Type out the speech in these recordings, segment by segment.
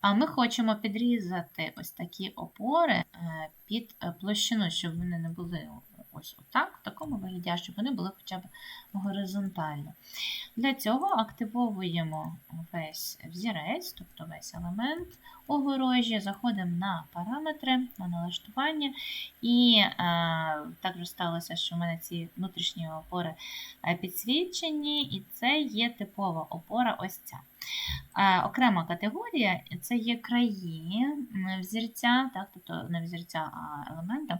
А ми хочемо підрізати ось такі опори е, під е, площину, щоб вони не були ось отак, в такому вигляді, щоб вони були хоча б горизонтально. Для цього активовуємо весь взірець, тобто весь елемент огорожі, заходимо на параметри, на налаштування. І е, так вже сталося, що в мене ці внутрішні опори е, підсвічені, і це є типова опора ось ця. Е, окрема категорія це є краї взірця, так, тобто не взірця, а елемента.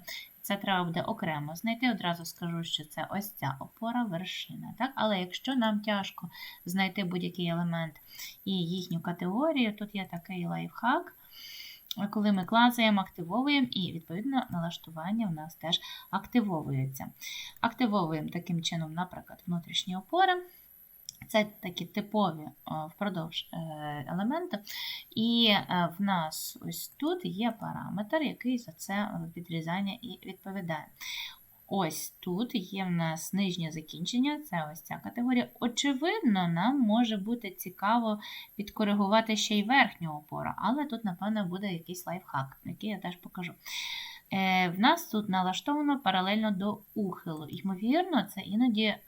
Це треба буде окремо знайти. Одразу скажу, що це ось ця опора, вершина. Так? Але якщо нам тяжко знайти будь-який елемент і їхню категорію, тут є такий лайфхак. Коли ми клацаємо, активовуємо, і, відповідно, налаштування у нас теж активовується. Активовуємо таким чином, наприклад, внутрішні опори. Це такі типові впродовж е, елементи. І е, в нас ось тут є параметр, який за це підрізання і відповідає. Ось тут є в нас нижнє закінчення, це ось ця категорія. Очевидно, нам може бути цікаво підкоригувати ще й верхню опору, але тут, напевно, буде якийсь лайфхак, який я теж покажу. Е, В нас тут налаштовано паралельно до ухилу. Ймовірно, це іноді е,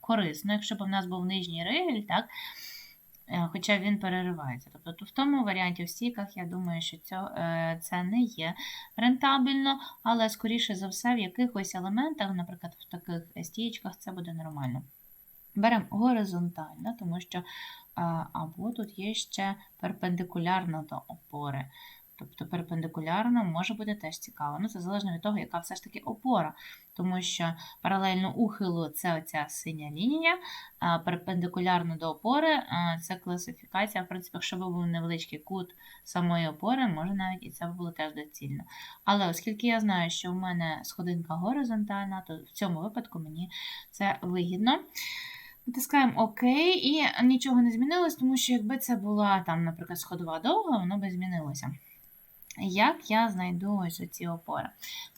корисно, якщо б у нас був нижній ригель, так? Е, Хоча він переривається. Тобто тут в тому варіанті в стійках, я думаю, що це, не є рентабельно, але, скоріше за все, в якихось елементах, наприклад, в таких стієчках, це буде нормально. Беремо горизонтально, тому що або тут є ще перпендикулярно до опори. Тобто перпендикулярно може бути теж цікаво. Ну, це залежно від того, яка все ж таки опора. Тому що паралельно ухилу це оця синя лінія, а перпендикулярно до опори це класифікація. В принципі, якщо б був невеличкий кут самої опори, може навіть і це було теж доцільно. Але оскільки я знаю, що в мене сходинка горизонтальна, то в цьому випадку мені це вигідно. Натискаємо ОК і нічого не змінилось, тому що якби це була там, наприклад, сходова довга, воно би змінилося. Як я знайду ось оці опори?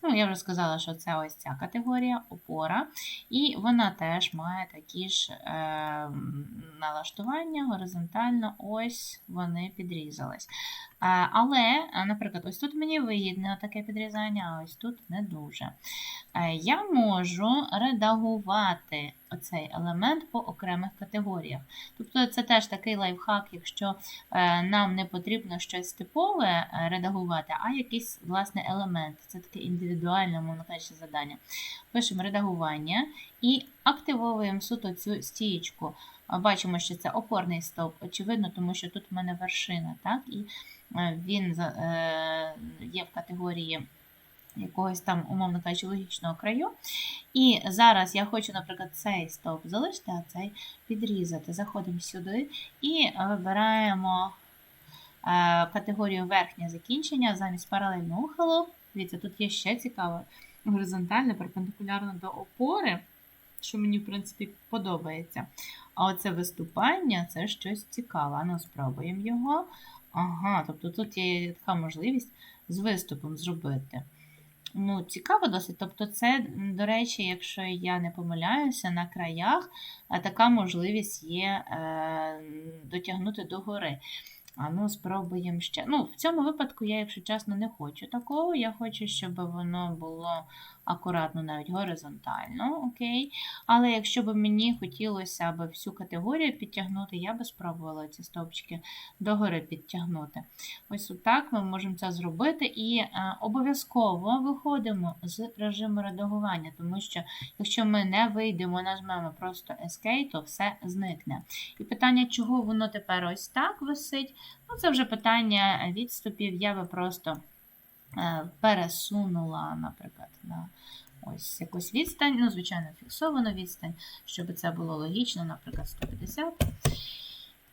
Ну, я вже сказала, що це ось ця категорія опора, і вона теж має такі ж е, налаштування горизонтально, ось вони підрізались. Е, але, наприклад, ось тут мені вигідне таке підрізання, а ось тут не дуже. Е, я можу редагувати оцей елемент по окремих категоріях. Тобто це теж такий лайфхак, якщо е, нам не потрібно щось типове е, редагувати, а якийсь власне елемент. Це таке індивідуальне, кажучи, завдання. Пишемо редагування і активовуємо суто цю стієчку. Бачимо, що це опорний стовп, очевидно, тому що тут в мене вершина, так? і він є в категорії якогось там, умовно кажучи, логічного краю. І зараз я хочу, наприклад, цей стовп залишити, а цей підрізати. Заходимо сюди і вибираємо категорію верхнє закінчення замість паралельного ухилу. Дивіться, тут є ще цікаве горизонтальне, перпендикулярно до опори, що мені, в принципі, подобається. А оце виступання це щось цікаве. Ну, спробуємо його. Ага, тобто тут є така можливість з виступом зробити. Ну, цікаво досить. Тобто, це, до речі, якщо я не помиляюся, на краях така можливість є е, дотягнути до гори. А ну, спробуємо ще. Ну, В цьому випадку я, якщо чесно, не хочу такого. Я хочу, щоб воно було акуратно, навіть горизонтально. окей. Але якщо б мені хотілося б всю категорію підтягнути, я би спробувала ці стовпчики догори підтягнути. Ось отак ми можемо це зробити. І е, обов'язково виходимо з режиму редагування, тому що якщо ми не вийдемо, нажмемо просто Escape, то все зникне. І питання, чого воно тепер ось так висить, ну це вже питання відступів. Я би просто. Е, пересунула, наприклад, на ось якусь відстань, ну, звичайно, фіксовану відстань, щоб це було логічно, наприклад, 150.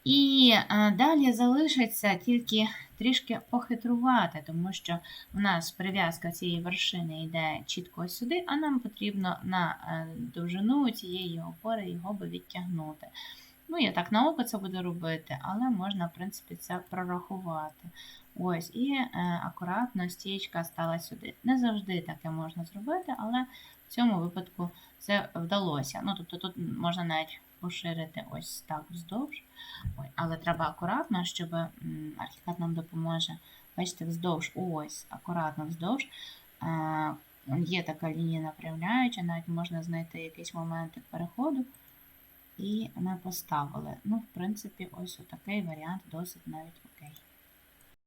І е, далі залишиться тільки трішки похитрувати, тому що в нас прив'язка цієї вершини йде чітко сюди, а нам потрібно на е, довжину цієї опори його би відтягнути. Ну, я так на це буду робити, але можна, в принципі, це прорахувати. Ось, І е, акуратно стічка стала сюди. Не завжди таке можна зробити, але в цьому випадку це вдалося. Ну, Тобто тут можна навіть поширити ось так вздовж. Ой, але треба акуратно, щоб м, архікад нам допоможе. Бачите, вздовж, ось, акуратно вздовж. Е, Є така лінія направляюча, навіть можна знайти якийсь моментик переходу. І не поставили. Ну, в принципі, ось отакий варіант досить навіть